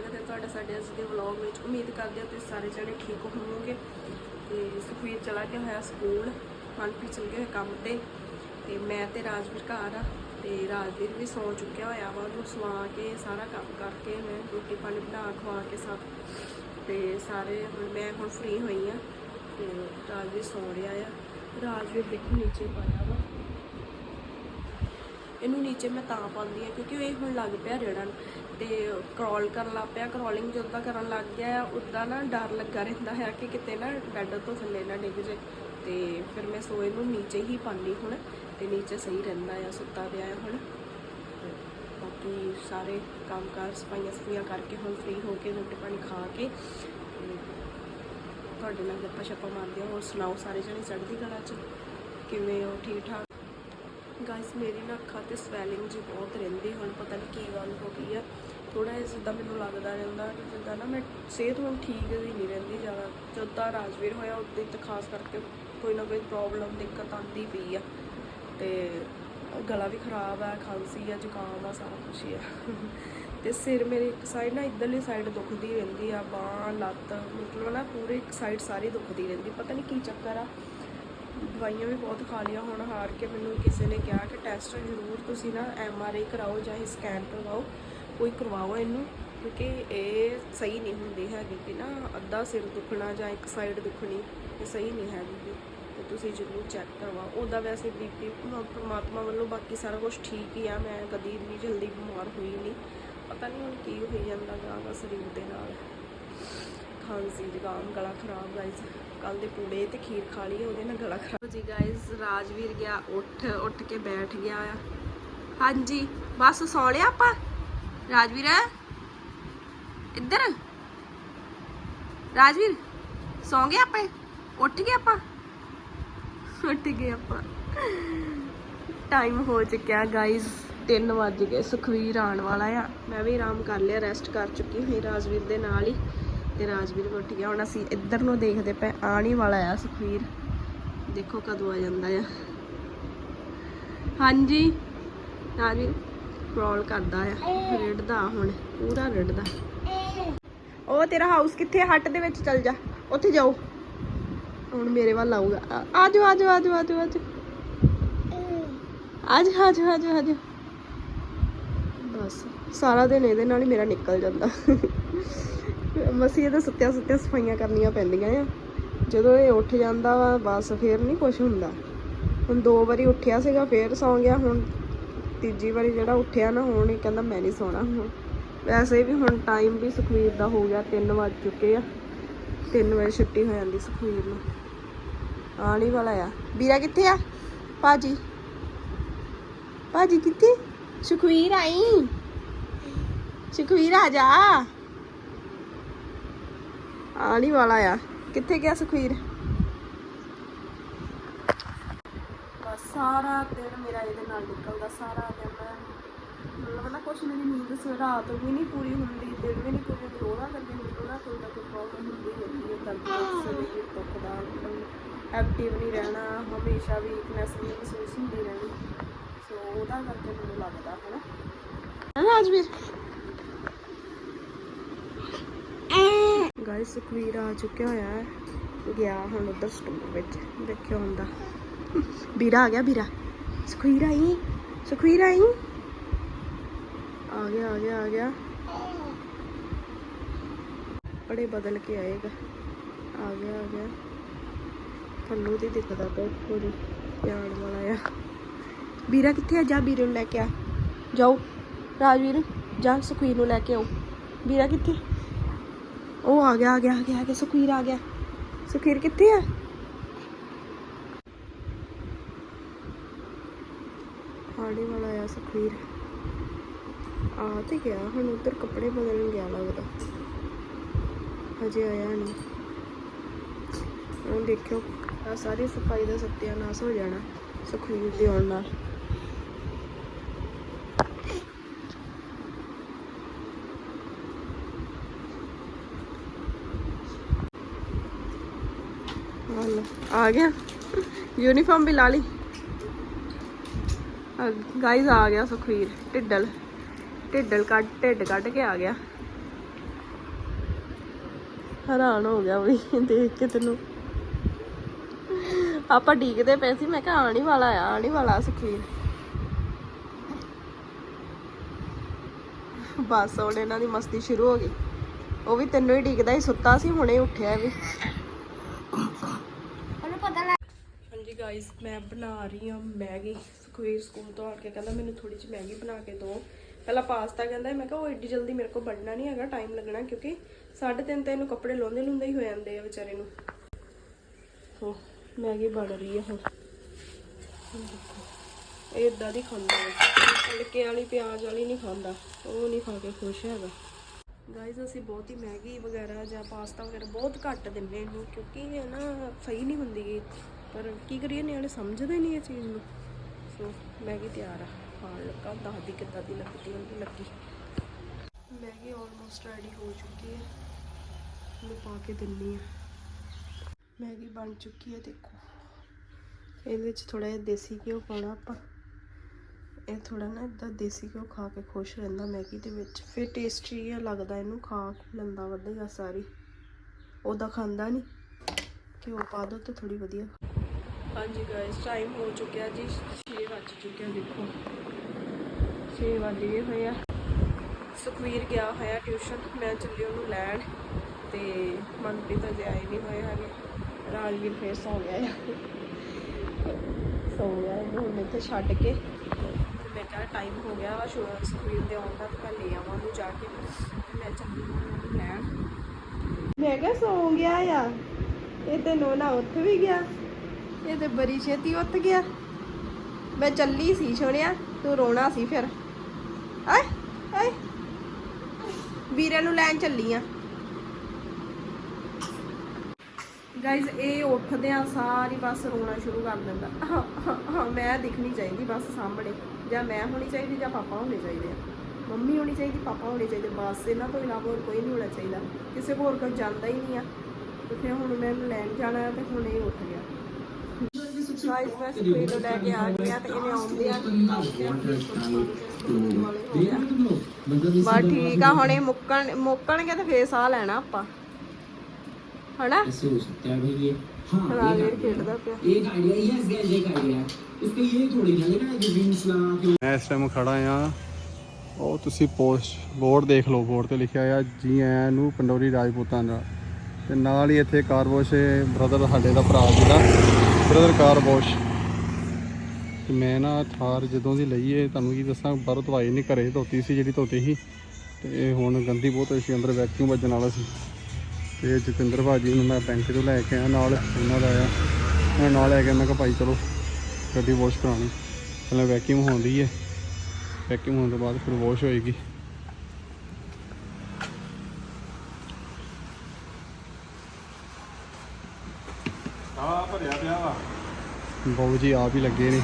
ਸਵਾਗਤ ਹੈ ਤੁਹਾਡਾ ਸਾਡੇ ਅੱਜ ਦੇ ਵਲੌਗ ਵਿੱਚ। ਉਮੀਦ ਕਰਦੇ ਹਾਂ ਤੁਸੀਂ ਸਾਰੇ ਜਣੇ ਠੀਕ ਹੋਵੋਗੇ। ਤੇ ਸੁਖਵੀਰ ਚਲਾ ਗਿਆ ਹੋਇਆ ਸਕੂਲ। ਮਨਪ੍ਰੀਤ ਚਲ ਗਿਆ ਕੰਮ ਤੇ। ਤੇ ਮੈਂ ਤੇ ਰਾਜਵੀਰ ਘਰ ਆ। ਤੇ ਰਾਜਵੀਰ ਵੀ ਸੌ ਚੁੱਕਿਆ ਹੋਇਆ ਵਾ। ਉਹਨੂੰ ਸਵਾ ਕੇ ਸਾਰਾ ਕੰਮ ਕਰਕੇ ਮੈਂ ਰੋਟੀ ਪਾਣੀ ਬਣਾ, ਖਵਾ ਕੇ ਸਭ। ਤੇ ਸਾਰੇ ਹੁਣ ਮੈਂ ਹੁਣ ਫ੍ਰੀ ਹੋਈ ਆ। ਤੇ ਰਾਜਵੀਰ ਸੌ ਰਿਹਾ ਆ। ਰਾਜਵੀਰ ਦੇਖੋ ਨੀਚੇ ਪਾਇਆ ਵਾ। ਇਹਨੂੰ ਨੀਚੇ ਮੈਂ ਤਾਂ ਪਾਉਂਦੀ ਆ, ਕਿਉਂਕਿ ਇਹ ਹੁਣ ਲੱਗ ਪਿਆ ਰੜਨ। ਤੇ ਕ੍ਰੋਲ ਕਰਨ ਲੱਗ ਪਿਆ ਕ੍ਰੋਲਿੰਗ ਜਦੋਂ ਦਾ ਕਰਨ ਲੱਗ ਗਿਆ ਉਦਾਂ ਨਾ ਡਰ ਲੱਗਾ ਰਹਿੰਦਾ ਹੈ ਕਿ ਕਿਤੇ ਨਾ ਬੈੱਡ ਤੋਂ ਥੱਲੇ ਨਾ ਡਿੱਗ ਜੇ। ਤੇ ਫਿਰ ਮੈਂ ਸੋਏ ਨੂੰ ਨੀਚੇ ਹੀ ਪਾਉਂਦੀ ਹੁਣ, ਤੇ ਨੀਚੇ ਸਹੀ ਰਹਿੰਦਾ ਆ, ਸੁੱਤਾ ਪਿਆ ਆ ਹੁਣ। ਤੇ ਬਾਕੀ ਸਾਰੇ ਕੰਮਕਾਰ ਸਫਾਈਆਂ ਸਫਾਈਆਂ ਕਰਕੇ ਹੁਣ ਫ੍ਰੀ ਹੋ ਕੇ ਰੋਟੀ ਪਾਣੀ ਖਾ ਕੇ ਤੁਹਾਡੇ ਨਾਲ ਗੱਪਾਂ ਛੱਪਾਂ ਮਾਰਦੇ ਹਾਂ ਹੋਰ ਸੁਣਾਓ ਸਾਰੇ ਜਣੇ ਚੜ੍ਹਦੀ ਕਲਾ ਚ? ਕਿਵੇਂ ਹੋ? ਠੀਕ ਠਾਕ ਗਾਇਸ ਮੇਰੀ ਨਾ ਅੱਖਾਂ ਤੇ ਸਵੈਲਿੰਗ ਜੀ ਬਹੁਤ ਰਹਿੰਦੀ, ਹੁਣ ਪਤਾ ਨਹੀਂ ਕੀ ਗੱਲ ਹੋ ਗਈ ਆ। ਥੋੜਾ ਜਿਹਾ ਜਿੱਦਾਂ ਮੈਨੂੰ ਲੱਗਦਾ ਰਹਿੰਦਾ ਕਿ ਜਿੱਦਾਂ ਨਾ ਮੈਂ ਸਿਹਤ ਹੁਣ ਠੀਕ ਵੀ ਨਹੀਂ ਰਹਿੰਦੀ ਜ਼ਿਆਦਾ। ਜਦੋਂ ਰਾਜਵੀਰ ਹੋਇਆ ਉਦੋਂ ਤਾਂ ਖਾਸ ਕਰਕੇ ਕੋਈ ਨਾ ਕੋਈ ਪ੍ਰੋਬਲਮ ਦਿੱਕਤ ਆਉਂਦੀ ਪਈ ਆ। ਤੇ ਗਲਾ ਵੀ ਖਰਾਬ ਆ, ਖਾਂਸੀ ਆ, ਜ਼ੁਕਾਮ ਆ, ਸਾਰਾ ਕੁਝ ਹੀ ਆ। ਤੇ ਸਿਰ ਮੇਰੇ ਇੱਕ ਸਾਈਡ ਨਾ ਇਧਰਲੀ ਸਾਈਡ ਦੁਖਦੀ ਰਹਿੰਦੀ ਆ, ਬਾਹ, ਲੱਤ, ਮਤਲਬ ਨਾ ਪੂਰੇ ਇੱਕ ਸਾਈਡ ਸਾਰੀ ਦੁਖਦੀ ਰਹਿੰਦੀ। ਪਤਾ ਨਹੀਂ ਕੀ ਚੱਕਰ ਆ। ਦਵਾਈਆਂ ਵੀ ਬਹੁਤ ਖਾ ਲਿਆ ਹੁਣ ਹਾਰ ਕੇ ਮੈਨੂੰ ਕਿਸੇ ਨੇ ਕਿਹਾ ਕਿ ਟੈਸਟ ਜ਼ਰੂਰ ਤੁਸੀਂ ਨਾ ਐਮ ਆਰ ਆਈ ਕਰਾਓ ਜਾਂ ਸਕੈਨ ਕਰਵਾਓ, ਕੋਈ ਕਰਵਾਓ ਇਹਨੂੰ, ਕਿਉਂਕਿ ਇਹ ਸਹੀ ਨਹੀਂ ਹੁੰਦੀ ਹੈਗੀ ਕਿ ਨਾ ਅੱਧਾ ਸਿਰ ਦੁਖਣਾ ਜਾਂ ਇੱਕ ਸਾਈਡ ਦੁਖਣੀ, ਇਹ ਸਹੀ ਨਹੀਂ ਹੈਗੀ ਗੀ। ਤੇ ਤੁਸੀਂ ਜ਼ਰੂਰ ਚੈੱਕ ਕਰਵਾਓ। ਉਹਦਾ ਵੈਸੇ ਬੀਪੀ ਪਰਮਾਤਮਾ ਵੱਲੋਂ ਬਾਕੀ ਸਾਰਾ ਕੁਝ ਠੀਕ ਹੀ ਆ, ਮੈਂ ਕਦੀ ਇੰਨੀ ਜਲਦੀ ਬਿਮਾਰ ਹੋਈ ਨਹੀਂ। ਪਤਾ ਨਹੀਂ ਹੁਣ ਕੀ ਹੋਈ ਜਾਂਦਾ ਗਾ ਸਰੀਰ ਦੇ ਨਾਲ। ਖਾਂਸੀ, ਜ਼ੁਕਾਮ, ਗਲਾ ਖਰਾਬ ਗਾਇਸ ਕੱਲ ਦੇ ਪੂੜੇ ਤੇ ਖੀਰ ਖਾ ਲਈ, ਉਹਦੇ ਨਾਲ ਗਲਾ ਖਰਾਬ। ਜੀ ਗਾਇਸ ਰਾਜਵੀਰ ਗਿਆ, ਉੱਠ ਉੱਠ ਕੇ ਬੈਠ ਗਿਆ ਆ। ਹਾਂਜੀ, ਬਸ ਸੌ ਲਿਆ ਆਪਾਂ? ਰਾਜਵੀਰ? ਇੱਧਰ। ਰਾਜਵੀਰ, ਸੌਂ ਗਏ ਆਪਾਂ? ਉੱਠ ਗਏ ਆਪਾਂ? ਉੱਠ ਗਏ ਆਪਾਂ। ਟਾਈਮ ਹੋ ਚੁੱਕਿਆ ਗਾਇਸ 3 ਵੱਜ ਗਏ, ਸੁਖਵੀਰ ਆਉਣ ਵਾਲਾ ਆ। ਮੈਂ ਵੀ ਆਰਾਮ ਕਰ ਲਿਆ ਰੈਸਟ ਕਰ ਚੁੱਕੀ ਹੋਈ ਰਾਜਵੀਰ ਦੇ ਨਾਲ ਹੀ। ਤੇ ਰਾਜਵੀਰ ਵੀ ਉੱਠ ਹੁਣ ਅਸੀਂ ਇੱਧਰ ਨੂੰ ਦੇਖਦੇ ਪਏ ਆਉਣ ਵਾਲਾ ਆ ਸੁਖਵੀਰ। ਦੇਖੋ ਕਦੋਂ ਆ ਜਾਂਦਾ ਆ। ਹਾਂਜੀ, ਰਾਜਵੀਰ ਕ੍ਰੋਲ ਕਰਦਾ ਆ, ਰਿੜਦਾ ਹੁਣ, ਪੂਰਾ ਰਿੜਦਾ। ਉਹ ਤੇਰਾ ਹਾਊਸ ਕਿੱਥੇ ਹੱਟ ਦੇ ਵਿੱਚ ਚੱਲ ਜਾ। ਉੱਥੇ ਜਾਓ। ਹੁਣ ਮੇਰੇ ਵੱਲ ਆਊਗਾ। ਆ- ਆ ਜਾਓ ਆ ਜਾਓ ਆ ਜਾਓ ਆ ਜਾਓ ਆ ਜਾਓ ਆ ਜਾਓ ਆ ਜਾਓ ਆ ਜਾਓ ਆ ਜਾਓ ਬਸ ਸਾਰਾ ਦਿਨ ਇਹਦੇ ਨਾਲ ਹੀ ਮੇਰਾ ਨਿਕਲ ਜਾਂਦਾ। ਮਸੀ ਇਹਦੇ ਸੁੱਤਿਆਂ ਸੁੱਤਿਆਂ ਸਫਾਈਆਂ ਕਰਨੀਆਂ ਪੈਂਦੀਆਂ ਆ। ਜਦੋਂ ਇਹ ਉੱਠ ਜਾਂਦਾ ਵਾ, ਬਸ ਫੇਰ ਨਹੀਂ ਕੁਝ ਹੁੰਦਾ। ਹੁਣ ਦੋ ਵਾਰੀ ਉੱਠਿਆ ਸੀਗਾ, ਫੇਰ ਸੌਂ ਗਿਆ। ਹੁਣ ਤੀਜੀ ਵਾਰੀ ਜਿਹੜਾ ਉੱਠਿਆ ਨਾ, ਹੁਣ ਇਹ ਕਹਿੰਦਾ ਮੈਂ ਨਹੀਂ ਸੌਣਾ ਹੁਣ। ਵੈਸੇ ਵੀ ਹੁਣ ਟਾਈਮ ਵੀ ਸੁਖਵੀਰ ਦਾ ਹੋ ਗਿਆ 3 ਵੱਜ ਚੁੱਕੇ ਆ। 3 ਵਜੇ ਛੁੱਟੀ ਹੋ ਜਾਂਦੀ ਸੁਖਵੀਰ ਨੂੰ। ਆਉਣ ਹੀ ਵਾਲਾ ਆ। ਵੀਰਾ ਕਿੱਥੇ ਆ? ਭਾਜੀ। ਭਾਜੀ ਕਿੱਥੇ? ਸੁਖਵੀਰ ਆਈ। ਸੁਖਵੀਰ ਆ ਜਾ। ਆਉਣ ਹੀ ਵਾਲਾ ਆ। ਕਿੱਥੇ ਗਿਆ ਸੁਖਵੀਰ? ਸਾਰਾ ਦਿਨ ਮੇਰਾ ਇਹਦੇ ਨਾਲ ਨਿਕਲਦਾ ਸਾਰਾ ਦਿਨ ਮਤਲਬ ਨਾ ਕੁਛ ਮੇਰੀ ਨੀਂਦ ਸ ਰਾਤ ਵੀ ਨਹੀਂ ਪੂਰੀ ਹੁੰਦੀ ਦਿਨ ਵੀ ਨਹੀਂ ਪੂਰੀ ਹੁੰਦੀ ਉਹਦਾ ਕਰਕੇ ਮੈਨੂੰ ਨਾ ਕੋਈ ਨਾ ਕੋਈ ਪ੍ਰੋਬਲਮ ਹੁੰਦੀ ਰਹਿੰਦੀ ਹੈ ਦਰਦ ਸਰੀਰ ਦੁਖਦਾ ਐਕਟਿਵ ਨਹੀਂ ਰਹਿਣਾ ਹਮੇਸ਼ਾ ਵੀਕਨੈਸ ਵੀ ਮਹਿਸੂਸ ਹੁੰਦੀ ਰਹਿਣੀ। ਸੋ ਉਹਦਾ ਕਰਕੇ ਮੈਨੂੰ ਲੱਗਦਾ ਹੈ ਨਾ ਰਾਜਵੀਰ। ਗਾਇਸ ਸੁਖਵੀਰ ਆ ਚੁੱਕਿਆ ਹੋਇਆ ਹੈ। ਗਿਆ ਹੁਣ ਉਧਰ ਸਟੋਰ ਵਿੱਚ, ਦੇਖਿਓ ਹੁੰਦਾ ਵੀਰਾ ਆ ਗਿਆ, ਵੀਰਾ। ਸੁਖਵੀਰ ਆਈ? ਸੁਖਵੀਰ ਆਈ? ਆ ਗਿਆ ਆ ਗਿਆ ਆ ਗਿਆ। ਬੜੇ ਬਦਲ ਕੇ ਆਏਗਾ ਆ ਗਿਆ ਆ ਗਿਆ। ਥੱਲੋਂ ਦੀ ਦਿਖਦਾ ਪਿਆ ਪੂਰੀ ਪਿਆਰ ਵਾਲਾ ਆ। ਵੀਰਾ ਕਿੱਥੇ ਆ? ਜਾ ਵੀਰੇ ਨੂੰ ਲੈ ਕੇ ਆ। ਜਾਓ। ਰਾਜਵੀਰ, ਜਾ ਸੁਖਵੀਰ ਨੂੰ ਲੈ ਕੇ ਆਓ। ਵੀਰਾ ਕਿੱਥੇ? ਉਹ ਆ ਗਿਆ ਆ ਗਿਆ ਆ ਗਿਆ ਆ ਗਿਆ, ਸੁਖਵੀਰ ਆ ਗਿਆ। ਸੁਖਵੀਰ ਕਿੱਥੇ ਆ? ਆੜੇ ਵਾਲਾ ਆ ਸੁਖਵੀਰ। ਆ ਤੇ ਗਿਆ, ਹੁਣ ਉਧਰ ਕੱਪੜੇ ਬਦਲਣ ਗਿਆ ਲੱਗਦਾ। ਹਜੇ ਆਇਆ ਨਹੀਂ। ਹੁਣ ਦੇਖਿਓ ਆ ਸਾਰੀ ਸਫ਼ਾਈ ਦਾ ਸਤਿਆਨਾਸ਼ ਹੋ ਜਾਣਾ ਸੁਖਵੀਰ ਦੇ ਆਉਣ ਨਾਲ। ਆ ਗਿਆ। ਯੂਨੀਫਾਰਮ ਵੀ ਲਾ ਲਈ। ਗਾਈਜ਼ ਆ ਗਿਆ ਸੁਖਵੀਰ, ਢਿੱਡਲ। ਢਿੱਡਲ ਕੱਢ, ਢਿੱਡ ਕੱਢ ਕੇ ਆ ਗਿਆ। ਹੈਰਾਨ ਹੋ ਗਿਆ ਵੀ ਦੇਖ ਕੇ ਤੈਨੂੰ। ਆਪਾਂ ਡੀਕਦੇ ਪਏ ਸੀ, ਮੈਂ ਕਿਹਾ ਆਣ ਹੀ ਵਾਲਾ ਆ ਆਣ ਹੀ ਵਾਲਾ ਸੁਖਵੀਰ। ਬਸ ਹੁਣ ਇਹਨਾਂ ਦੀ ਮਸਤੀ ਸ਼ੁਰੂ ਹੋ ਗਈ। ਉਹ ਵੀ ਤੈਨੂੰ ਹੀ ਡੀਕਦਾ ਹੀ ਸੁੱਤਾ ਸੀ, ਹੁਣੇ ਉੱਠਿਆ ਵੀ ਉਹਨੂੰ ਪਤਾ ਲੱਗ ਹਾਂਜੀ ਗਾਇਸ ਮੈਂ ਬਣਾ ਰਹੀ ਹਾਂ ਮੈਗੀ। ਸੁਖਵੀਰ ਸਕੂਲ ਤੋਂ ਆ ਕੇ ਕਹਿੰਦਾ, ਮੈਨੂੰ ਥੋੜੀ ਜਿਹੀ ਮੈਗੀ ਬਣਾ ਕੇ ਦਿਓ। ਪਹਿਲਾਂ ਪਾਸਤਾ ਕਹਿੰਦਾ, ਮੈਂ ਕਿਹਾ ਉਹ ਏਡੀ ਜਲਦੀ ਮੇਰੇ ਕੋਲ ਬਣਨਾ ਨਹੀਂ ਹੈਗਾ ਟਾਈਮ ਲੱਗਣਾ ਕਿਉਂਕਿ 3:30 ਤੇ ਇਹਨੂੰ ਕੱਪੜੇ ਲਾਉਂਦੇ ਲੁੰਦੇ ਹੀ ਹੋ ਜਾਂਦੇ ਆ ਵਿਚਾਰੇ ਨੂੰ। ਸੋ ਮੈਗੀ ਬਣ ਰਹੀ ਹੈ ਹੁਣ। ਇਹ ਇਦਾਂ ਦੀ ਖਾਂਦਾ ਹੈ। ਤੜਕੇ ਵਾਲੀ, ਪਿਆਜ਼ ਵਾਲੀ ਨਹੀਂ ਖਾਂਦਾ। ਉਹ ਨਹੀਂ ਖਾ ਕੇ ਖੁਸ਼ ਹੈਗਾ। ਗਾਇਜ਼ ਅਸੀਂ ਬਹੁਤ ਹੀ ਮੈਗੀ ਵਗੈਰਾ ਜਾਂ ਪਾਸਤਾ ਵਗੈਰਾ ਬਹੁਤ ਘੱਟ ਦਿੰਦੇ ਇਹਨੂੰ ਕਿਉਂਕਿ ਇਹ ਨਾ ਸਹੀ ਨਹੀਂ ਹੁੰਦੀ। ਪਰ ਕੀ ਕਰੀਏ, ਨਿਆਣੇ ਸਮਝਦੇ ਨਹੀਂ ਇਹ ਚੀਜ਼ ਨੂੰ। ਸੋ ਮੈਗੀ ਤਿਆਰ ਆ। ਖਾਣ ਲੱਗਾ ਦੱਸਦੀ ਕਿੱਦਾਂ ਦੀ ਲੱਗਦੀ, ਉਹਨੂੰ ਲੱਗੀ। ਮੈਗੀ ਆਲਮੋਸਟ ਰੈਡੀ ਹੋ ਚੁੱਕੀ ਹੈ ਇਹਨੂੰ ਪਾ ਕੇ ਦਿੰਨੀ ਆ। ਮੈਗੀ ਬਣ ਚੁੱਕੀ ਹੈ ਦੇਖੋ। ਇਹਦੇ ਵਿੱਚ ਥੋੜਾ ਜਿਹਾ ਦੇਸੀ ਘਿਓ ਪਾਉਣਾ ਆਪਾਂ। ਇਹ ਥੋੜਾ ਨਾ ਇਦਾਂ ਦੇਸੀ ਘਿਓ ਖਾ ਕੇ ਖੁਸ਼ ਰਹਿੰਦਾ ਮੈਗੀ ਦੇ ਵਿੱਚ। ਫਿਰ ਟੇਸਟੀ ਜਿਹਾ ਲੱਗਦਾ ਇਹਨੂੰ ਖਾ ਲੈਂਦਾ ਵਧੀਆ ਸਾਰੀ। ਉਹਦਾ ਖਾਂਦਾ ਨਹੀਂ ਘਿਓ ਪਾ ਦੋ ਤੇ ਥੋੜੀ ਵਧੀਆ। ਹਾਂਜੀ ਗਾਇਸ ਟਾਈਮ ਹੋ ਚੁੱਕਿਆ ਜੀ 6 ਵੱਜ ਚੁੱਕਿਆ ਦੇਖੋ। 6 ਵੱਜ ਗਏ ਹੋਏ ਆ। ਸੁਖਵੀਰ ਗਿਆ ਹੋਇਆ ਟਿਊਸ਼ਨ ਮੈਂ ਚੱਲੀ ਉਹਨੂੰ ਲੈਣ ਤੇ ਮਨਪ੍ਰੀਤ ਅਜੇ ਆਏ ਨਹੀਂ ਹੋਏ ਹੈਗੇ। ਰਾਜਵੀਰ ਫੇਰ ਸੌ ਗਿਆ ਆ। ਸੌ ਗਿਆ ਇਹਨੂੰ ਹੁਣ ਇੱਥੇ ਛੱਡ ਕੇ। ਮੈਂ ਕਿਹਾ ਟਾਈਮ ਹੋ ਗਿਆ ਵਾ ਸੁਖਵੀਰ ਦੇ ਆਉਣ ਦਾ, ਤੇ ਮੈਂ ਲੈ ਆਵਾਂ ਉਹਨੂੰ ਜਾ ਕੇ। ਮੈਂ ਚੱਲੀ ਉਹਨੂੰ ਲੈਣ। ਮੈਂ ਕਿਹਾ ਸੌ ਗਿਆ ਆ। ਇਹ ਤੇ ਨੋਨਾ ਉੱਠ ਵੀ ਗਿਆ। ਇਹ ਤੇ ਬੜੀ ਛੇਤੀ ਉੱਠ ਗਿਆ। ਮੈਂ ਚੱਲੀ ਸੀ ਛੋੜਿਆ ਤੂੰ ਰੋਣਾ ਸੀ ਫਿਰ। ਆਏ ਆਏ। ਵੀਰੇ ਨੂੰ ਲੈਣ ਚੱਲੀ ਆ। ਗਾਇਜ਼ ਇਹ ਉੱਠਦੇ ਆ ਸਾਰੀ ਬਸ ਰੋਣਾ ਸ਼ੁਰੂ ਕਰ ਦਿੰਦਾ। ਮੈਂ ਦਿਖਣੀ ਚਾਹੀਦੀ ਬਸ ਸਾਹਮਣੇ, ਜਾਂ ਮੈਂ ਹੋਣੀ ਚਾਹੀਦੀ, ਜਾਂ ਪਾਪਾ ਹੋਣੇ ਚਾਹੀਦੇ ਆ। ਮੰਮੀ ਹੋਣੀ ਚਾਹੀਦੀ, ਪਾਪਾ ਹੋਣੇ ਚਾਹੀਦੇ, ਬਸ ਇਹਨਾਂ ਤੋਂ ਇਲਾਵਾ ਹੋਰ ਕੋਈ ਨਹੀਂ ਹੋਣਾ ਚਾਹੀਦਾ। ਕਿਸੇ ਹੋਰ ਕੋਲ ਜਾਂਦਾ ਹੀ ਨਹੀਂ ਆ। ਤੇ ਫਿਰ ਹੁਣ ਮੈਂ ਲੈਣ ਜਾਣਾ ਤੇ ਹੁਣ ਇਹ ਉੱਠ ਗਿਆ। ਗਾਇਜ਼ ਮੈਂ ਸਪੀਡ ਲੈ ਕੇ ਆ ਗਿਆ ਤੇ ਇਹਨੇ ਆਉਂਦੇ ਆ ਬਸ ਠੀਕ ਆ ਹੁਣ ਇਹ ਮੁੱਕਣ ਮੁੱਕਣਗੇ ਤੇ ਫੇਰ ਸਾਹ ਲੈਣਾ ਆਪਾਂ ਹਨਾ ऐसे हो सकता है भाई ये हाँ ਰਾਜਵੀਰ ਖੇਡਦਾ ਪਿਆ एक आइडिया यस गाइस एक आइडिया इसका ये थोड़ी चलेगा ना जो विंग्स लगा के ਮੈਂ ਇਸ ਟਾਈਮ ਖੜਾ ਆ ਉਹ ਤੁਸੀਂ ਪੋਸਟ ਬੋਰਡ ਦੇਖ ਲਓ ਬੋਰਡ ਤੇ ਲਿਖਿਆ ਆ ਜੀ ਆਇਆਂ ਨੂੰ ਪੰਡੋਰੀ ਰਾਜਪੂਤਾਂ ਦਾ ਤੇ ਨਾਲ ਹੀ ਇੱਥੇ ਕਾਰ ਕਾਰਬੋਸ਼ ਬ੍ਰਦਰ ਸਾਡੇ ਦਾ ਭਰਾ ਜੀ ਬ੍ਰਦਰ ਕਾਰ ਕਾਰਬੋਸ਼ ਤੇ ਮੈਂ ਨਾ ਥਾਰ ਜਦੋਂ ਦੀ ਲਈ ਏ ਤੁਹਾਨੂੰ ਕੀ ਦੱਸਾਂ, ਬਾਹਰੋਂ ਧਵਾਈ ਨਹੀਂ ਘਰੇ, ਧੋਤੀ ਸੀ ਜਿਹੜੀ ਧੋਤੀ ਸੀ। ਤੇ ਇਹ ਹੁਣ ਗੰਦੀ ਬਹੁਤ ਹੋਈ ਸੀ, ਅੰਦਰ ਵੈਕਿਊਮ ਵੱਜਣ ਵਾਲਾ ਸੀ। ਤੇ ਜਤਿੰਦਰ ਭਾਜੀ ਨੂੰ ਮੈਂ ਬੈਂਕ ਤੋਂ ਲੈ ਕੇ ਆਇਆ, ਨਾਲ ਉਹਨਾਂ ਦਾ ਆਇਆ। ਉਹਨਾਂ ਨਾਲ ਲੈ ਕੇ ਮੈਂ ਕਿਹਾ ਭਾਈ ਚਲੋ, ਗੱਡੀ ਵਾਸ਼ ਕਰਾਉਣੀ। ਪਹਿਲਾਂ ਵੈਕਿਊਮ ਹੁੰਦੀ ਹੈ। ਵੈਕਿਊਮ ਹੋਣ ਤੋਂ ਬਾਅਦ ਫਿਰ ਵਾਸ਼ ਹੋਏਗੀ ਆ ਭਰਿਆ ਪਿਆ ਵਾ। ਬਾਬੂ ਜੀ ਆਪ ਹੀ ਲੱਗੇ ਨੇ।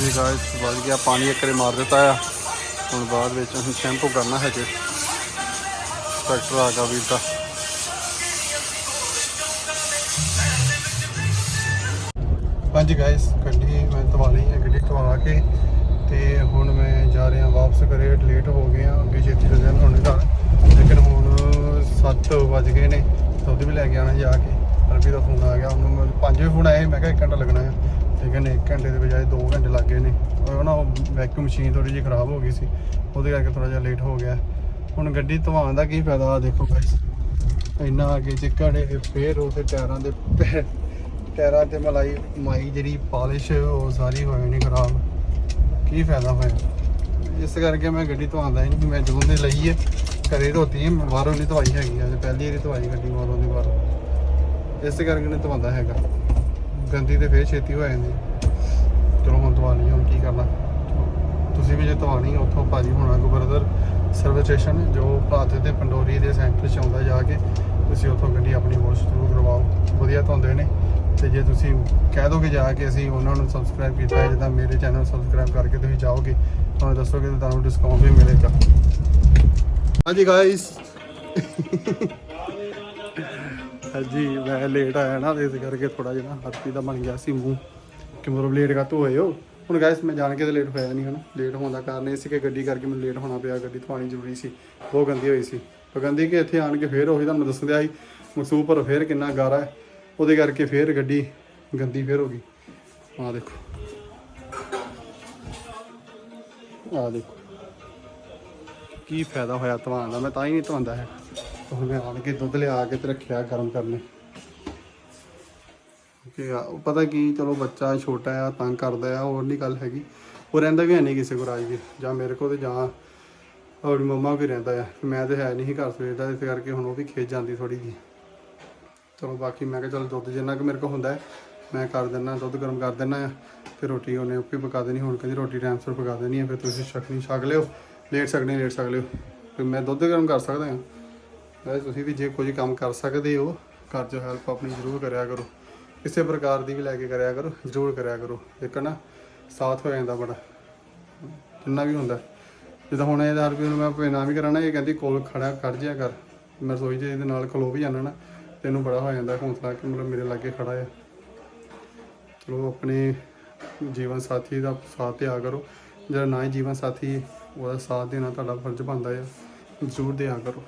ਜੀ ਗਾਇਸ ਵੱਜ ਗਿਆ ਪਾਣੀ ਇੱਕ ਵਾਰੀ ਮਾਰ ਦਿੱਤਾ ਆ। ਹੁਣ ਬਾਅਦ ਵਿੱਚ ਹੁਣ ਸ਼ੈਂਪੂ ਕਰਨਾ ਹੈ ਜੇ ਟਰੈਕਟਰ ਆ ਗਿਆ ਵੀਰ ਦਾ। ਹਾਂਜੀ ਗਾਇਸ ਗੱਡੀ ਮੈਂ ਧਵਾ ਲਈ ਹੈ ਗੱਡੀ ਧਵਾ ਕੇ ਤੇ ਹੁਣ ਮੈਂ ਜਾ ਰਿਹਾ ਵਾਪਸ ਘਰੇ ਲੇਟ ਹੋ ਗਏ ਆ, ਅੱਗੇ ਛੇਤੀ ਚੱਲ ਜਾਣਾ ਹੁਣ ਘਰ ਲੇਕਿਨ ਹੁਣ 7 ਵਜ ਗਏ ਨੇ ਦੁੱਧ ਵੀ ਲੈ ਕੇ ਆਣਾ ਜਾ ਕੇ। ਅਰਬੀ ਦਾ ਫੋਨ ਆ ਗਿਆ, ਉਹਨੂੰ ਮੈਂ 5 ਵਜੇ ਫੋਨ ਆਇਆ ਮੈਂ ਕਿਹਾ 1 ਘੰਟਾ ਲੱਗਣਾ ਆ। ਲੇਕਿਨ 1 ਘੰਟੇ ਦੇ ਬਜਾਏ 2 ਘੰਟੇ ਲੱਗ ਗਏ ਨੇ। ਉਹ ਨਾ ਵੈਕਿਊਮ ਮਸ਼ੀਨ ਥੋੜੀ ਜਿਹੀ ਖਰਾਬ ਹੋ ਗਈ ਸੀ, ਉਹਦੇ ਕਰਕੇ ਥੋੜਾ ਜਿਹਾ ਲੇਟ ਹੋ ਗਿਆ। ਹੁਣ ਗੱਡੀ ਧਵਾਉਣ ਦਾ ਕੀ ਫਾਇਦਾ ਆ ਦੇਖੋ ਗਾਇਸ ਇੰਨਾ ਅੱਗੇ ਚਿੱਕੜੇ ਫੇਰ ਉਹਦੇ ਟਾਇਰਾਂ ਦੇ ਪੈ- ਟਾਇਰਾਂ ਤੇ ਮਲਾਈ, ਮਾਈ ਜਿਹੜੀ ਪਾਲਿਸ਼, ਉਹ ਸਾਰੀ ਹੋਈ ਨਹੀਂ ਖਰਾਬ। ਕੀ ਫਾਇਦਾ ਹੋਇਆ ਇਸ ਕਰਕੇ ਮੈਂ ਗੱਡੀ ਧਵਾਉਂਦਾ ਹੀ ਨਹੀਂ, ਮੈਂ ਜਦੋਂ ਦੀ ਲਈ ਹੈ, ਘਰੇ ਧੋਤੀ ਹੈ ਮੈਂ ਬਾਹਰੋਂ ਨਹੀਂ ਧਵਾਈ ਹੈਗੀ ਅੱਜ ਪਹਿਲੀ ਵਾਰੀ ਧਵਾਈ ਗੱਡੀ ਬਾਹਰੋਂ ਦੀ ਬਾਹਰੋਂ। ਇਸ ਕਰਕੇ ਨਹੀਂ ਧਵਾਉਂਦਾ ਹੈਗਾ। ਗੰਦੀ ਤੇ ਫੇਰ ਛੇਤੀ ਹੋ ਜਾਂਦੀ। ਚਲੋ ਹੁਣ ਧਵਾ ਲਈ ਹੁਣ ਕੀ ਕਰਨਾ? ਤੁਸੀਂ ਵੀ ਜੇ ਧਵਾਣੀ, ਉੱਥੋਂ ਭਾਜੀ ਹੋਣਾ ਕੋ ਬਰਦਰ ਸਰਵਿਸ ਸਟੇਸ਼ਨ ਜੋ ਭਾਰਤ ਦੇ ਪੰਡੋਰੀ ਦੇ ਸੈਂਟਰ 'ਚ ਆਉਂਦਾ ਜਾ ਕੇ, ਤੁਸੀਂ ਉੱਥੋਂ ਗੱਡੀ ਆਪਣੀ ਵਾਸ਼ ਜ਼ਰੂਰ ਕਰਵਾਓ। ਵਧੀਆ ਧੋਂਦੇ ਨੇ। ਤੇ ਜੇ ਤੁਸੀਂ ਕਹਿ ਦੋਗੇ ਜਾ ਕੇ ਅਸੀਂ ਉਹਨਾਂ ਨੂੰ ਸਬਸਕ੍ਰਾਈਬ ਕੀਤਾ ਹੈ, ਜਿੱਦਾਂ ਮੇਰੇ ਚੈਨਲ ਸਬਸਕ੍ਰਾਈਬ ਕਰਕੇ ਤੁਸੀਂ ਜਾਓਗੇ ਤੁਹਾਨੂੰ ਦੱਸੋਗੇ ਤਾਂ ਤੁਹਾਨੂੰ ਡਿਸਕਾਊਂਟ ਵੀ ਮਿਲੇਗਾ। ਹਾਂਜੀ ਗਾਇਸ ਹਾਂਜੀ, ਮੈਂ ਲੇਟ ਆਇਆ ਨਾ, ਇਸ ਕਰਕੇ ਥੋੜਾ ਜਿਹਾ ਹਰਪੀ ਦਾ ਬਣ ਗਿਆ ਸੀ ਮੂੰਹ। ਕਿ ਮਤਲਬ ਲੇਟ ਕਾ ਹੋਏ ਹੋ? ਹੁਣ ਗਾਇਸ ਮੈਂ ਜਾਣ ਕੇ ਤੇ ਲੇਟ ਹੋਇਆ ਨਹੀਂ ਹਨ। ਲੇਟ ਹੋਣ ਦਾ ਕਾਰਨ ਇਹ ਸੀ ਕਿ ਗੱਡੀ ਕਰਕੇ ਮੈਨੂੰ ਲੇਟ ਹੋਣਾ ਪਿਆ, ਗੱਡੀ ਧਵਾਣੀ ਜ਼ਰੂਰੀ ਸੀ। ਉਹ ਗੰਦੀ ਹੋਈ ਸੀ। ਪਰ ਕਹਿੰਦੀ ਕਿ ਇੱਥੇ ਆਣ ਕੇ ਫੇਰ ਉਹੀ ਤੁਹਾਨੂੰ ਦੱਸਣ ਦਿਆ ਸੀ ਮਕਸੂਬ ਪਰ ਫੇਰ ਕਿੰਨਾ ਗਾਰਾ ਹੈ। ਉਹਦੇ ਕਰਕੇ ਫੇਰ ਗੱਡੀ ਗੰਦੀ ਫੇਰ ਹੋ ਗਈ। ਆ ਦੇਖੋ। ਆ ਦੇਖੋ। ਕੀ ਫਾਇਦਾ ਹੋਇਆ ਧਵਾਉਣ ਦਾ? ਮੈਂ ਤਾਂ ਹੀ ਨਹੀਂ ਧਵਾਉਂਦਾ ਹੈ। ਹੁਣ ਮੈਂ ਆਣ ਕੇ ਦੁੱਧ ਲਿਆ ਕੇ ਤੇ ਰੱਖਿਆ ਗਰਮ ਕਰਨੇ। ਕਿ ਪਤਾ ਕੀ, ਚਲੋ ਬੱਚਾ ਛੋਟਾ ਆ ਤੰਗ ਕਰਦਾ ਆ ਹੋਰ ਨਹੀਂ ਗੱਲ ਹੈਗੀ। ਉਹ ਰਹਿੰਦਾ ਵੀ ਹੈ ਨਹੀਂ ਕਿਸੇ ਕੋਲ ਰਾਜਵੀਰ ਜਾਂ ਮੇਰੇ ਕੋਲ ਤੇ ਜਾਂ ਔਰ ਮੰਮਾ ਵੀ ਰਹਿੰਦਾ ਆ ਮੈਂ ਤੇ ਹੈ ਨਹੀਂ ਸੀ ਘਰ ਸਵੇਰ ਦਾ, ਇਸ ਕਰਕੇ ਹੁਣ ਉਹ ਵੀ ਖੇਜ ਜਾਂਦੀ ਥੋੜੀ ਜੀ ਚਲੋ ਬਾਕੀ ਮੈਂ ਕਿਹਾ ਚਲ ਦੁੱਧ ਜਿੰਨਾ ਕਿ ਮੇਰੇ ਕੋਲ ਹੁੰਦਾ ਮੈਂ ਕਰ ਦਿੰਦਾ, ਦੁੱਧ ਗਰਮ ਕਰ ਦਿੰਦਾ ਆ ਫਿਰ ਰੋਟੀ ਉਹਨੇ ਆਪੇ ਪਕਾ ਦੇਣੀ, ਹੁਣ ਕਹਿੰਦੀ ਰੋਟੀ ਟਾਈਮ ਸਿਰ ਪਕਾ ਦੇਣੀ ਆ ਫਿਰ ਤੁਸੀਂ ਛਕਣੀ ਛਕ ਲਿਓ, ਲੇਟ ਸਕਦੇ ਲੇਟ ਸਕ ਲਿਓ, ਫਿਰ ਮੈਂ ਦੁੱਧ ਗਰਮ ਕਰ ਸਕਦਾ ਹਾਂ। ਵੈਸੇ ਤੁਸੀਂ ਵੀ ਜੇ ਕੋਈ ਕੰਮ ਕਰ ਸਕਦੇ ਹੋ, ਘਰ 'ਚ ਹੈਲਪ ਆਪਣੀ ਜ਼ਰੂਰ ਕਰਿਆ ਕਰੋ, ਕਿਸੇ ਪ੍ਰਕਾਰ ਦੀ ਵੀ ਲੈ ਕੇ ਕਰਿਆ ਕਰੋ, ਜ਼ਰੂਰ ਕਰਿਆ ਕਰੋ, ਇੱਕ ਨਾ ਸਾਥ ਹੋ ਜਾਂਦਾ ਬੜਾ, ਜਿੰਨਾ ਵੀ ਹੁੰਦਾ। ਜਿੱਦਾਂ ਹੁਣ ਇਹ ਹਰ ਕੋਈ ਨੂੰ ਮੈਂ ਭਾਵੇਂ ਵੀ ਕਰਾਣਾ ਇਹ ਕਹਿੰਦੀ ਕੋਲ ਖੜਾ, ਖੜ ਜਿਆ ਕਰ, ਮੈਂ ਰਸੋਈ ਜੇ ਇਹਦੇ ਨਾਲ ਖਲੋ ਵੀ ਜਾਣਾ ਨਾ। ਤੈਨੂੰ ਬੜਾ ਹੋ ਜਾਂਦਾ ਹੌਸਲਾ ਕਿ ਮਤਲਬ ਮੇਰੇ ਲਾਗੇ ਖੜਾ ਹੈ ਚਲੋ ਆਪਣੇ ਜੀਵਨ ਸਾਥੀ ਦਾ ਸਾਥ ਦਿਆ ਕਰੋ। ਜਿਹੜਾ ਨਾ ਹੀ ਜੀਵਨ ਸਾਥੀ ਉਹਦਾ ਸਾਥ ਦੇਣਾ ਤੁਹਾਡਾ ਫਰਜ਼ ਬਣਦਾ ਹੈ ਜ਼ਰੂਰ ਦਿਆ ਕਰੋ।